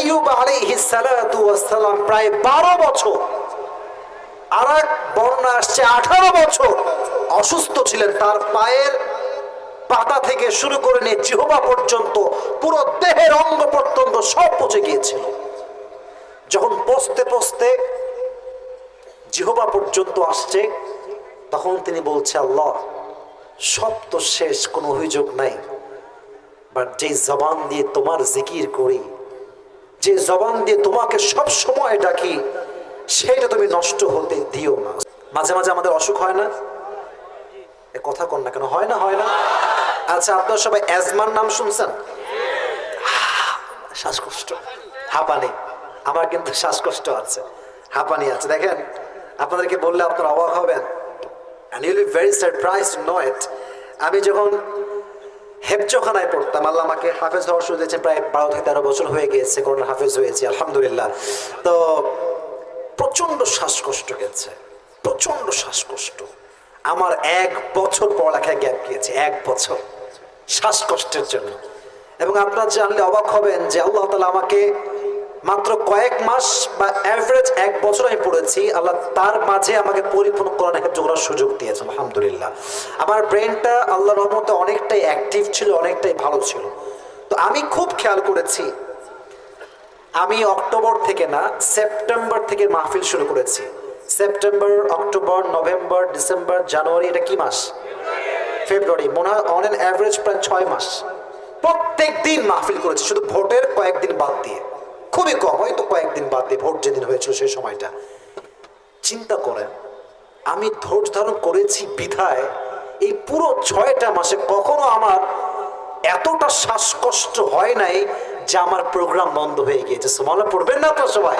আইয়ুব আলাইহিস সালাতু তার পায়ের পাতা থেকে শুরু করে নিয়ে জিহবা পর্যন্ত পুরো দেহের অঙ্গ সব পচে গিয়েছিল। যখন পচতে পচতে জিহবা পর্যন্ত আসছে, তখন তিনি বলছে, আল্লাহ, সব তো শেষ, কোনো অভিযোগ নাই। বাট যে জবান দিয়ে তোমার জিকির করি যে জবান দিয়ে তোমাকে সব সময় ডাকি, সেটা তুমি নষ্ট হতে দিও না। মাঝে মাঝে আমাদের অসুখ হয় না? কথা কন না কেন? হয় না হয় না? আচ্ছা আপনারা সবাই অ্যাজমার নাম শুনছেন? শ্বাসকষ্ট। হাঁপানি। আমার কিন্তু শ্বাসকষ্ট আছে। হাঁপানি আছে। দেখেন, আপনাদেরকে বললে আপনারা অবাক হবেন। Be very surprised to know আমি যখন হেফজোখানায় পড়তাম। আল্লাহ আমাকে হাফেজ হওয়ার সুযোগ দিয়েছে প্রায় বারো থেকে তেরো বছর হয়ে গিয়েছে করোনা হাফেজ হয়েছে, আলহামদুলিল্লাহ। তো প্রচণ্ড শ্বাসকষ্ট গেছে প্রচণ্ড শ্বাসকষ্ট। আমার এক বছর পড়ালেখায় গ্যাপ গিয়েছে, এক বছর শ্বাসকষ্টের জন্য। এবং আপনার জানলে অবাক হবেন যে আল্লাহ তালা আমাকে মাত্র কয়েক মাস বা অ্যাভারেজ এক বছর আমি পড়েছি। আল্লাহ তার মাঝে আমাকে পরিপূর্ণ করার হেফজ করার সুযোগ দিয়েছে আলহামদুলিল্লাহ। আমার ব্রেনটা আল্লাহ রহমতে অনেকটাই অ্যাক্টিভ ছিল, অনেকটাই ভালো ছিল। তো আমি খুব খেয়াল করেছি, আমি অক্টোবর থেকে না, সেপ্টেম্বর থেকে মাহফিল শুরু করেছি। September, October, November, December, January, এটা কি মাস? ফেব্রুয়ারি, মনে হয় অন অ্যান অ্যাভারেজ প্রায় ছয় মাস। প্রত্যেক দিন মাহফিল করেছি, শুধু ভোটের কয়েকদিন বাদ দিয়ে। খুবই কম, হয়তো কয়েকদিন বাদে, ভোট যেদিন হয়েছিল সেই সময়টা। চিন্তা করেন, আমি ধৈর্য ধারণ করেছি বিধায়, এই পুরো ছয়টা মাসে কখনো আমার এতটা শ্বাসকষ্ট হয় নাই যে আমার প্রোগ্রাম বন্ধ হয়ে গিয়েছে। সমালা পড়বেন না তো সবাই?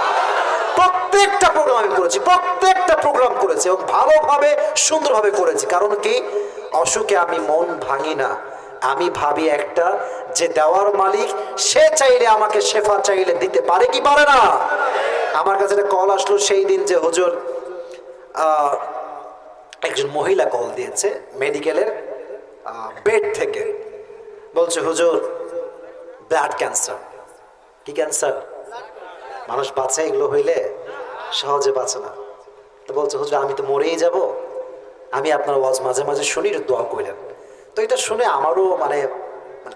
প্রত্যেকটা প্রোগ্রাম আমি করেছি, প্রত্যেকটা প্রোগ্রাম করেছি এবং ভালোভাবে, সুন্দরভাবে করেছি। কারণ কি? অসুখে আমি মন ভাঙি না। আমি ভাবি একটা, যে দেওয়ার মালিক, সে চাইলে আমাকে শেফা চাইলে দিতে পারে কি পারে না? আমার কাছে কল আসলো সেই দিন যে হুজুর একজন মহিলা কল দিয়েছে মেডিকেলের বেড থেকে। বলছে, হুজুর ব্লাড ক্যান্সার কি ক্যান্সার মানুষ বাঁচে এগুলো হইলে, সহজে বাঁচে না। তো বলছে, হুজুর, আমি তো মরেই যাব। আমি আপনার ওয়াজ মাঝে মাঝে শুনি দোয়া করলেন তো এটা শুনে আমারও মানে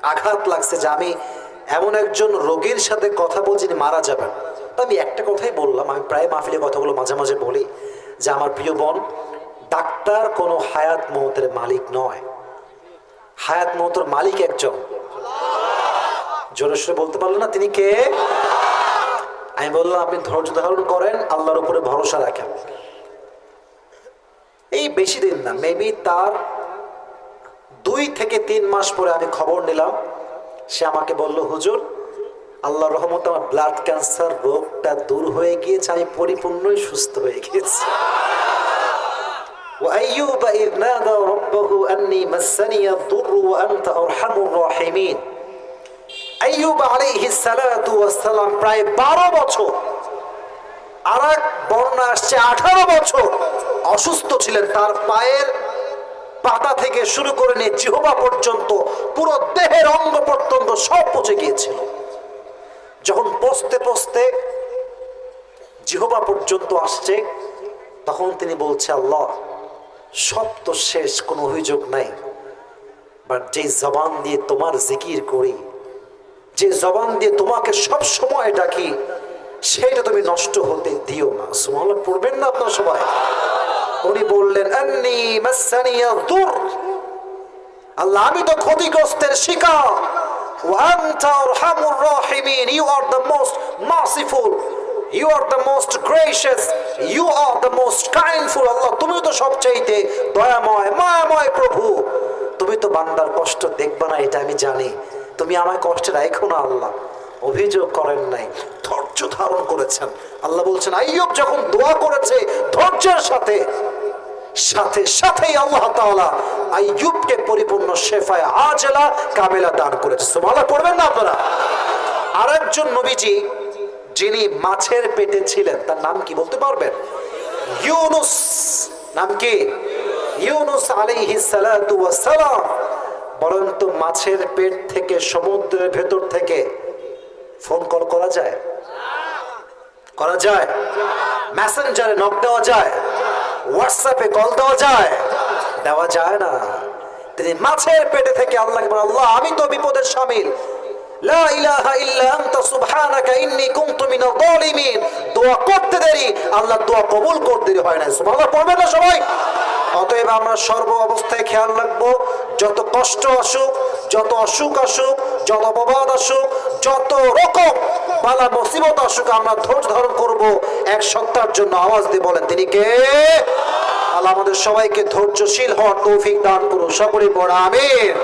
আঘাত লাগছে যে আমি এমন একজন রোগীর সাথে কথা বলছি যিনি মারা যাবেন। তো আমি একটা কথাই বললাম, আমি প্রায় মাহফিলে কথাগুলো মাঝে মাঝে বলি যে আমার প্রিয় বোন, ডাক্তার কোনো হায়াত মহতের মালিক নয়। হায়াত মহতের মালিক একজন। জোরে বলতে পারল না তিনি কে? আমি বললাম, আপনি ধৈর্য ধারণ করেন, আল্লাহর উপরে ভরসা রাখেন। এই বেশি দিন না মেবি তার দুই থেকে তিন মাস পরে আমি খবর নিলাম সে আমাকে বলল হুজুর আল্লাহ রহমত আমার ব্লাড ক্যান্সার রোগটা দূর হয়ে গিয়েছে আমি পরিপূর্ণই সুস্থ হয়ে গিয়েছি وأيوب إذ نادى ربه أني مسني الضر وأنت أرحم الراحمين আইয়ুব আলাইহিস সালাতু ওয়াস সালাম প্রায় বারো বছর আর এক বর্ণনা আসছে আঠারো বছর অসুস্থ ছিলেন তার পায়ের পাতা থেকে শুরু করে নিয়ে জিহবা পর্যন্ত পুরো দেহের অঙ্গ প্রত্যঙ্গ সব পচে গিয়েছিল। যখন পচতে পচতে জিহবা পর্যন্ত আসছে, তখন তিনি বলছে, আল্লাহ, সব তো শেষ, কোনো অভিযোগ নাই। বাট যে জবান দিয়ে তোমার জিকির করি, যে জবান দিয়ে তোমাকে সব সময় ডাকি, সেটা তুমি নষ্ট হতে দিও না। সুবহানাল্লাহ, পড়বেন না আপনার সবাই আন্নি মাসানিয়া দুর আল্লাহ আমি তো ক্ষতিগ্রস্তের শিকার وأنت أرحم الراحمين You are the most merciful You are the most gracious You are the most kindful আল্লাহ তুমি তো সবচাইতে দয়াময় মায়াময় প্রভু তুমি তো বান্দার কষ্ট দেখবা না এটা আমি জানি তুমি আমায় কষ্টে রাখো না আল্লাহ অভিযোগ করেন নাই ধৈর্য ধারণ করেছেন আল্লাহ বলছেন আইয়ুব যখন দোয়া করেছে ধৈর্যের সাথে সাথে সাথেই আল্লাহ তাআলা আইয়ুবকে পরিপূর্ণ শেফায় আজলা কামেলা দান করেছে। সুবহানাল্লাহ, পড়বেন না আপনারা? আরেকজন নবীজি, যিনি মাছের পেটে ছিলেন, তার নাম কি বলতে পারবেন? ইউনুস। নাম কি? ইউনুস আলাইহিস সালাতু ওয়াস সালাম বরন্ত মাছের পেট থেকে, সমুদ্রের ভেতর থেকে ফোন কল করা যায়? করা যায়। মেসেঞ্জারে নক দেওয়া যায়? হোয়াটসঅ্যাপে কল দেওয়া যায়। দেওয়া যায় না। তিনি মাছের পেটে থেকে আল্লাহকে বলেন আল্লাহ, আমি তো বিপদের সামিল। দোয়া করতে দেরি, আল্লাহ দোয়া কবুল করতে হয় না অতএব আমরা সর্ব অবস্থায় খেয়াল রাখব, যত কষ্ট আসুক, যত অসুখ আসুক, যত অপবাদ আসুক, যত রকম বালা মুসিবত আসুক, আমরা ধৈর্য ধারণ করব। এক সত্তার জন্য আওয়াজ দিয়ে বলেন, তিনি কে? আল্লাহ আমাদের সবাইকে ধৈর্যশীল হওয়ার তৌফিক দান করুন। সকলে বড় আমিন।